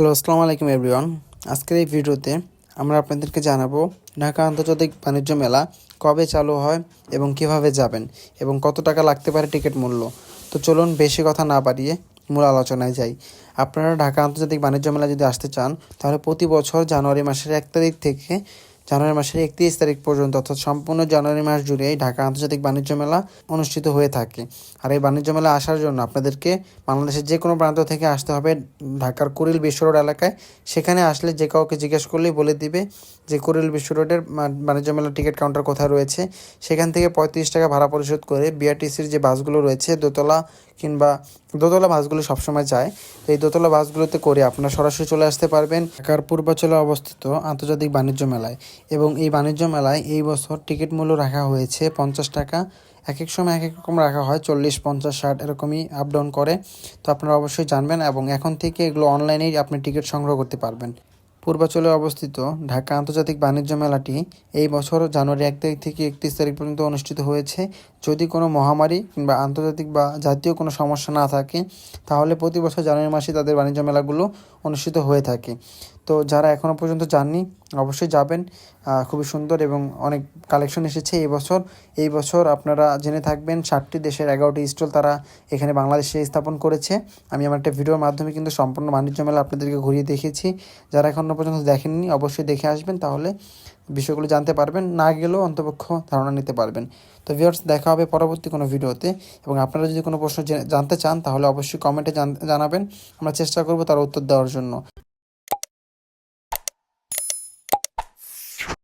Hello, আসসালামু আলাইকুম everyone. আজকের এই ভিডিওতে আমরা আপনাদেরকে জানাব ঢাকা আন্তর্জাতিক বাণিজ্য মেলা কবে চালু হয় এবং কীভাবে যাবেন এবং কত টাকা লাগতে পারে টিকিট মূল্য। তো চলুন বেশি কথা না বাড়িয়ে মূল আলোচনায় যাই। আপনারা ঢাকা আন্তর্জাতিক বাণিজ্য মেলা যদি আসতে চান, তাহলে প্রতি বছর জানুয়ারি মাসের এক তারিখ থেকে জানুয়ারি মাসের একত্রিশ তারিখ পর্যন্ত, অর্থাৎ সম্পূর্ণ জানুয়ারি মাস জুড়ে ঢাকা আন্তর্জাতিক বাণিজ্য মেলা অনুষ্ঠিত হয়ে থাকে। আর এই বাণিজ্য মেলা আসার জন্য আপনাদেরকে বাংলাদেশের যে কোনো প্রান্ত থেকে আসতে হবে ঢাকার কুড়িল বিশ্ব রোড এলাকায়। সেখানে আসলে যে কাউকে জিজ্ঞেস করলেই বলে দিবে যে কুড়িল বিশ্ব রোডের বাণিজ্য মেলার টিকিট কাউন্টার কোথায় রয়েছে। সেখান থেকে পঁয়ত্রিশ টাকা ভাড়া পরিশোধ করে বিআরটিসির যে বাসগুলো রয়েছে, দোতলা কিংবা দোতলা বাসগুলো সবসময় যায়। তো এই দোতলা বাসগুলোতে করে আপনারা সরাসরি চলে আসতে পারবেন ঢাকার পূর্বাঞ্চলে অবস্থিত আন্তর্জাতিক বাণিজ্য মেলায়। এবং এই বাণিজ্য মেলায় এই বছর টিকিট মূল্য রাখা হয়েছে পঞ্চাশ টাকা। এক এক সময় এক এক রকম রাখা হয়, চল্লিশ, পঞ্চাশ, ষাট এরকমই আপ ডাউন করে। তো আপনারা অবশ্যই জানবেন এবং এখন থেকে এগুলো অনলাইনেই আপনি টিকিট সংগ্রহ করতে পারবেন। পূর্বাঞ্চলে অবস্থিত ঢাকা আন্তর্জাতিক বাণিজ্য মেলাটি এই বছর জানুয়ারি এক তারিখ থেকে একত্রিশ তারিখ পর্যন্ত অনুষ্ঠিত হয়েছে। যদি কোনো মহামারী কিংবা আন্তর্জাতিক বা জাতীয় কোনো সমস্যা না থাকে, তাহলে প্রতি বছর জানুয়ারি মাসে তাদের বাণিজ্য মেলাগুলো অনুষ্ঠিত হয়ে থাকে। তো যারা এখনও পর্যন্ত যাননি, অবশ্যই যাবেন। খুবই সুন্দর এবং অনেক কালেকশন এসেছে এই বছর। এই বছর আপনারা জেনে থাকবেন ষাটটি দেশের এগারোটি স্টল তারা এখানে বাংলাদেশে স্থাপন করেছে। আমি আমার একটা ভিডিওর মাধ্যমে কিন্তু সম্পূর্ণ বাণিজ্য মেলা আপনাদেরকে ঘুরিয়ে দেখিয়েছি। যারা এখনও পর্যন্ত দেখেননি, অবশ্যই দেখে আসবেন। তাহলে বিষয়গুলো জানতে পারবেন, না গেলেও অন্তপক্ষ ধারণা নিতে পারবেন। তো ভিউয়ার্স দেখা হবে পরবর্তী কোনো ভিডিওতে এবং আপনারা যদি কোনো প্রশ্ন জানতে চান তাহলে অবশ্যই কমেন্টে জানাবেন। আমরা চেষ্টা করব তার উত্তর দেওয়ার জন্য।